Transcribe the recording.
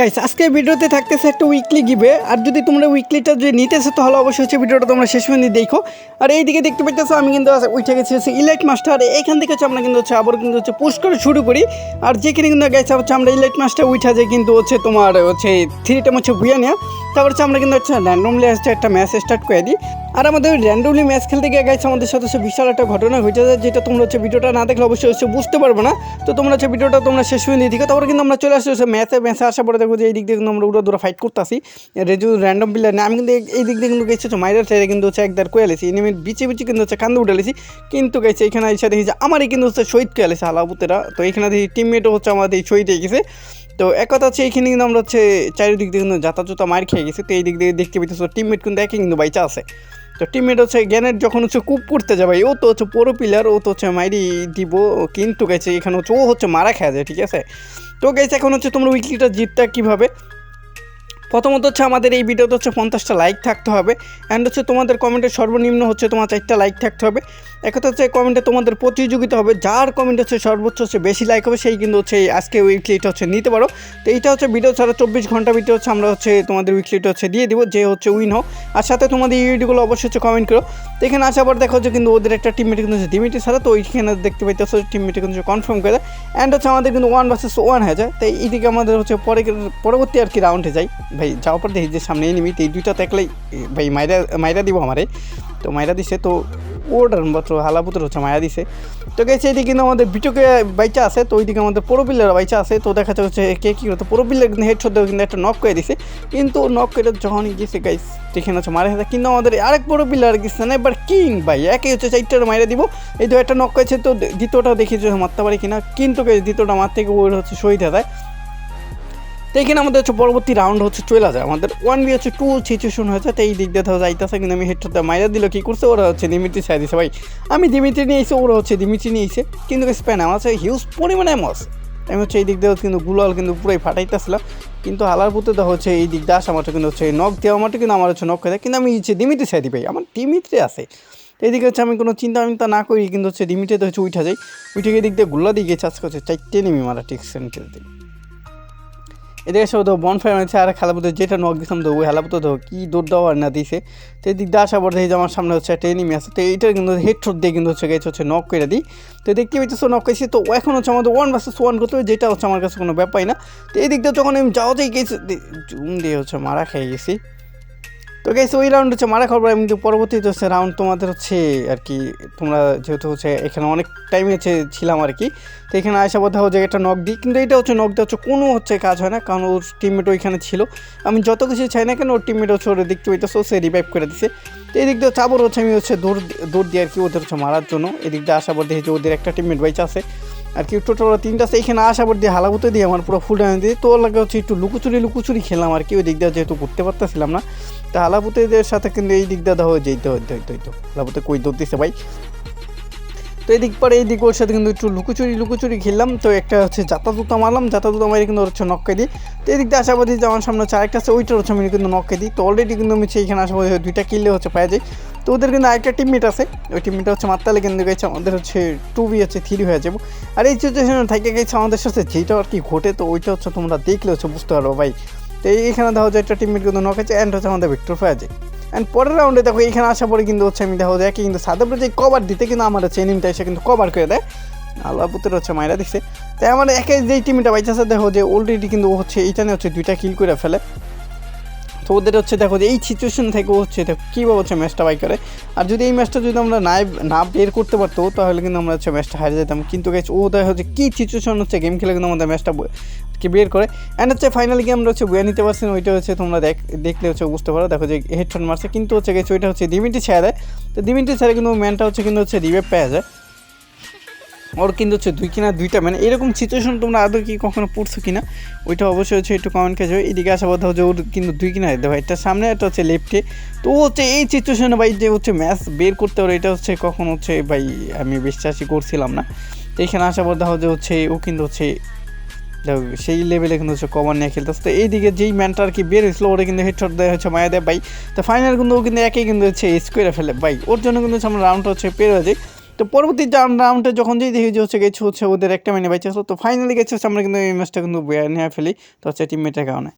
Guys আজকে ভিডিওতে থাকতেছে একটা উইকলি গিবে আর যদি তোমরা উইকলিটা যদি নিতেছো, তাহলে অবশ্যই হচ্ছে ভিডিওটা তোমরা শেষ পর্যন্ত দেখো। আর এইদিকে দেখতে পাইতেছো, আমি কিন্তু উঠে গেছি হচ্ছে ইলাইট মাস্টার এখান থেকে হচ্ছে আমরা কিন্তু হচ্ছে আবার কিন্তু হচ্ছে পুশ করে শুরু করি। আর যেখানে কিন্তু গাইছে হচ্ছে আমরা ইলাইট মাস্টার উঠা যে কিন্তু হচ্ছে তোমার হচ্ছে থ্রিটা হচ্ছে ভুয়া নেওয়া তারপর হচ্ছে আমরা কিন্তু হচ্ছে র্যান্ডমলি হচ্ছে একটা ম্যাচ স্টার্ট করে দিই। আর আমাদের র্যান্ডমলি ম্যাচ খেলতে গিয়ে গাইছে আমাদের সাথে হচ্ছে বিশাল একটা ঘটনা ঘটে যায় যেটা তোমরা হচ্ছে ভিডিওটা না দেখলে অবশ্যই হচ্ছে বুঝতে পারবে না। তো তোমরা হচ্ছে ভিডিওটা তোমরা শেষ পর্যন্ত দেখো। তারপরে কিন্তু আমরা চলে আসছি হচ্ছে ম্যাচে ম্যাচে আসার পরে দেখো যে এই দিক দিয়ে কিন্তু আমরা উড়ো দূরে ফাইট করতেছি। রেজু র্যান্ডম প্লেয়ার না, আমি কিন্তু এই- দিক দিয়ে কিন্তু গেছি হচ্ছে সাইডে কিন্তু হচ্ছে একদার কোয়ালেছি এনিমির বিচে বিচে কিন্তু হচ্ছে কান্দে উঠালেছি কিন্তু গেছে এখানে এসে দেখি আমারই কিন্তু হচ্ছে শহীদ কোয়ালেছে হালাপুতেরা তো এখানে দেখি টিমমেটও হচ্ছে আমাদের এই শহীদ হয়ে গেছে। তো এক কথা হচ্ছে এইখানে কিন্তু আমরা হচ্ছে চারিদিক দিয়ে কিন্তু যাতা জুতা মার খেয়ে গেছি। তো এই দিক দিয়ে দেখতে পেতেছো টিমমেট কিন্তু একই কিন্তু বাইচা আছে। তো টিমমেট হচ্ছে জ্ঞানের যখন হচ্ছে কুপ করতে যাবে, ও তো হচ্ছে পুরো পিলার ও তো হচ্ছে মাইরি দিব। কিন্তু গেছে এখানে হচ্ছে ও হচ্ছে মারা খেয়ে যায়, ঠিক আছে? তো গেছে এখন হচ্ছে তোমরা উইকলিটা জিতটা কীভাবে? প্রথমত হচ্ছে আমাদের এই ভিডিওতে হচ্ছে পঞ্চাশটা লাইক থাকতে হবে অ্যান্ড হচ্ছে তোমাদের কমেন্টে সর্বনিম্ন হচ্ছে তোমার চারটা লাইক থাকতে হবে। এক হচ্ছে কমেন্টে তোমাদের প্রতিযোগিতা হবে, যার কমেন্ট হচ্ছে সর্বোচ্চ হচ্ছে বেশি লাইক হবে, সেই কিন্তু হচ্ছে আজকে উইকলিটা হচ্ছে নিতে পারো। তো এইটা হচ্ছে ভিডিও ছাড়া চব্বিশ ঘণ্টা ভিডিও হচ্ছে আমরা হচ্ছে তোমাদের উইকলিটা হচ্ছে দিয়ে দিব, যে হচ্ছে উইন হোক। আর সাথে তোমাদের এই ভিডিওগুলো অবশ্যই হচ্ছে কমেন্ট করো। তো এখানে আসার পর দেখো যে কিন্তু ওদের একটা টিমমেট কিন্তু হচ্ছে দিমিটি ছাড়া তো ওইখানে দেখতে পাইতেছো টিমমেটে কিন্তু কনফার্ম করে। অ্যান্ড হচ্ছে আমাদের কিন্তু ওয়ান ভার্সেস ওয়ান হয়ে যায়। তো এইদিকে আমাদের হচ্ছে পরে পরবর্তী আর কি রাউন্ডে যাই। ভাই, যাওয়ার পর দেখি যে সামনে এনিমি এই দুইটা দেখলেই ভাই, মাইরা মাইরা দিব আমারে। তো মাইরা দিছে, তো ওটার মাত্র হালাপুতর হচ্ছে মায়া দিছে। তো গেছে এইদিকে কিন্তু আমাদের বিটকে বাইচা আছে, তো ওইদিকে আমাদের পোড়োপিল্লার বাইচা আছে। তো দেখা যাচ্ছে কে কী করতো পোড়োপিল্লার কিন্তু হেড শব্দ কিন্তু একটা নক করে দিছে। কিন্তু নক করে যখনই গেছে গাইস যেখানে হচ্ছে মারা গেছে কিন্তু আমাদের আরেক পোড়োপিল্লার গেছে না এবার কিং ভাই একই হচ্ছে চারটার মাইরা দিব। এই তো একটা নক করেছে, তো দ্বিতীয়টা দেখি যে মারতে পারি কিনা। কিন্তু দ্বিতীয়টা মারতে গিয়ে ওর হচ্ছে শহীদ হয়ে যায়। তো এখানে আমাদের হচ্ছে পরবর্তী রাউন্ড হচ্ছে চলে যায় আমাদের ওয়ান বি হচ্ছে টু সিচুয়েশন হয়েছে, তো এই দিক দিয়ে ধরো যাইতেছে কিন্তু আমি হেডটা মাইরা দিল, কী করছে? ওরা হচ্ছে দিমিত্রি সাই দিছে। ভাই, আমি দিমিত্রি নিয়ে এসে ওরা হচ্ছে দিমিত্রি নিয়ে এসে কিন্তু স্প্যান আমার হচ্ছে হিউজ পরিমাণে মস আমি হচ্ছে এই দিক দিয়ে কিন্তু গুলাল কিন্তু পুরাই ফাটাইতেছিলাম। কিন্তু হালার পুতে দেখা হচ্ছে এই দিক দিয়ে আসা মাত্র কিন্তু হচ্ছে নখ দেওয়া মাত্র কিন্তু আমার হচ্ছে নখ খেয়ে কিন্তু আমি হচ্ছে দিমিত্রি ছাই ভাই। আমার দিমিত্রি আছে। তো এদিকে হচ্ছে আমি কোনো চিন্তা ভাবনা না করি, কিন্তু হচ্ছে দিমিত্রিতে হচ্ছে উঠা যাই উঠে গিয়ে দিক দিয়ে গুল্লা দিয়ে গেছে আজকে হচ্ছে চারটে নেমি মারা ঠিক সেন্টার এদিকে সব তো বন ফায়ার আছে আর খেলাপুতো যেটা নক দিতাম তো, ওই খেলাপুতো তো কী দৌড় দেওয়ার না দিছে। তো এদিক দিয়ে আসার পর যে আমার সামনে হচ্ছে একটা এনিমি আছে, তো এইটার কিন্তু হেড শট দিয়ে কিন্তু হচ্ছে গেছে হচ্ছে নক করে দিই। তো দেখতে পাইতেছো নক করেছি, তো এখন হচ্ছে আমাদের ওয়ান ভার্সেস ওয়ান করতে হবে, যেটা হচ্ছে আমার কাছে কোনো ব্যাপারই না। তো এই দিয়ে যখন আমি যাওয়াতেই গেছি জুম দিয়ে হচ্ছে মারা খেয়ে গেছি। তো গেছে ওই রাউন্ড হচ্ছে মারা খাবার কিন্তু পরবর্তীতে হচ্ছে রাউন্ড তোমাদের হচ্ছে আর কি, তোমরা যেহেতু হচ্ছে এখানে অনেক টাইমে হচ্ছে ছিলাম আর কি, তো এখানে আসা বোধ হয় একটা নক দিই। কিন্তু এটা হচ্ছে নক দেওয়া হচ্ছে কোনো হচ্ছে কাজ হয় না, কারণ ওর টিমমেট ওইখানে ছিল। আমি যত কিছু চাই না কেন, ওর টিমমেট হচ্ছে ওর দেখতে পাইতেছে সে রিভাইভ করে দিছে। তো এই দিক দিয়ে চাবর হচ্ছে, আমি হচ্ছে দৌড় দৌড় দিই আর কি ওদের হচ্ছে মারার জন্য। এদিক দিয়ে পর দেখি যে ওদের একটা টিমমেট বাইচ আছে। আর কি টোটাল তিনটা আছে, এইখানে আসার পর দিয়ে হালাবুতে দিয়ে আমার পুরো ফুল ডাউন দিয়ে তো লাগে হচ্ছে একটু লুকোচুরি লুকোচুরি খেলাম আর কি, ওই দিক দিয়ে যেহেতু করতে পারতেছিলাম না। তা হালাপুতেদের সাথে কিন্তু এই দিক দিয়ে দেওয়া যেতে হইতে হইতে হইতো হালাপুতে কই দৌড় দিছে ভাই? তো এই দিক পরে এই দিক ওর সাথে কিন্তু একটু লুকোচুরি লুকোচুরি খেললাম, তো একটা হচ্ছে জাতা জুতা মারলাম, জাতা জুতা মারি কিন্তু হচ্ছে নক্কে দিই। তো এই দিক দিয়ে আশাবাদী যে আমার সামনে হচ্ছে আরেকটা আছে, ওইটার হচ্ছে আমি কিন্তু নক্কে দিই। তো অলরেডি কিন্তু আমি সেইখানে আশাবাদী দুইটা কিনলে হচ্ছে পাওয়া যায়। তো ওদের কিন্তু আরেকটা টিমমেট আছে। ওই টিমমেট হচ্ছে মারতালে কিন্তু গেছে আমাদের হচ্ছে টু বি হচ্ছে থ্রি হয়ে যাব। আর এই সিচুয়েশনে থেকে গেছে আমাদের সাথে যেটা আর কি ঘটে, তো ওইটা হচ্ছে তোমরা দেখলে হচ্ছে বুঝতে পারব ভাই। তো এইখানে দেখা যায় একটা টিমমেট কিন্তু নক আছে অ্যান্ড হচ্ছে আমাদের ভিক্টর পাওয়া যায় অ্যান্ড পরের রাউন্ডে দেখো এখানে আসার পরে কিন্তু হচ্ছে আমি দেখো দেখি কিন্তু সাদাপুরে যে কভার দিতে কিন্তু আমার হচ্ছে এনিমটা এসে কিন্তু কভার করে দেয়। আল্লাহ পুতের হচ্ছে মায়েরা দিচ্ছে তাই আমার একে যেই টিমটা বাইচাছে দেখো যে অলরেডি কিন্তু হচ্ছে এইটা নিয়ে হচ্ছে দুইটা কিল করে ফেলে। তো ওদের হচ্ছে দেখো যে এই সিচুয়েশন থেকে হচ্ছে দেখো কীভাবে হচ্ছে ম্যাচটা বাই করে। আর যদি এই ম্যাচটা যদি আমরা না না বের করতে পারতো, তাহলে কিন্তু আমরা হচ্ছে ম্যাচটা হারিয়ে যেতাম। কিন্তু গেছে দেখো হচ্ছে কী সিচুয়েশন হচ্ছে গেম খেলে কিন্তু আমাদের ম্যাচটা কি বের করে। অ্যান্ড হচ্ছে ফাইনালি গেম আমরা হচ্ছে বয়ে নিতে পারছি ওইটা হচ্ছে তোমরা দেখ দেখলে হচ্ছে বুঝতে পারো। দেখো যে হেডফোন মারছে, কিন্তু হচ্ছে গেছে ওইটা হচ্ছে দিমিটি ছেড়ে দেয়। তো দিমিটি ছেড়ে কিন্তু ম্যানটা হচ্ছে কিন্তু হচ্ছে রিভেভ পেয়ে যায়। ওর কিন্তু হচ্ছে দুই কিনা দুইটা মানে এরকম সিচুয়েশন তোমরা আদৌ কি কখনো পড়ছো কিনা, ওইটা অবশ্যই হচ্ছে একটু কমেন্ট কাজ এদিকে আসা কথা হচ্ছে ওর কিন্তু দুই কিনা দেখো, একটা সামনে, একটা হচ্ছে লেফটে তো হচ্ছে এই সিচুয়েশনে ভাই যে হচ্ছে ম্যাচ বের করতে পারে, এটা হচ্ছে কখন হচ্ছে ভাই আমি বিশ্বাসই করছিলাম না। তো এখানে আসা দেখা যে হচ্ছে ও কিন্তু হচ্ছে সেই লেভেলে কিন্তু হচ্ছে কভার নিয়ে খেলতেছে। তো এইদিকে যেই ম্যানটা আর কি বের হয়েছিল, ওরা কিন্তু হেডশট দেয় হচ্ছে মায়া দেয় ভাই। তো ফাইনাল কিন্তু ও কিন্তু একই কিন্তু হচ্ছে স্কোয়ারে ফেলে। ভাই, ওর জন্য কিন্তু হচ্ছে আমরা রাউন্ডটা হচ্ছে পের হয়ে যাই। তো পরবর্তী রাউন্ডে যখন যে দেখি যে হচ্ছে গেছে, হচ্ছে ওদের একটা মেনে বাইচে তো ফাইনালি গেছে হচ্ছে আমরা কিন্তু এই ম্যাচটা কিন্তু নেওয়া ফেলি, তো হচ্ছে টিমমেটের কারণে।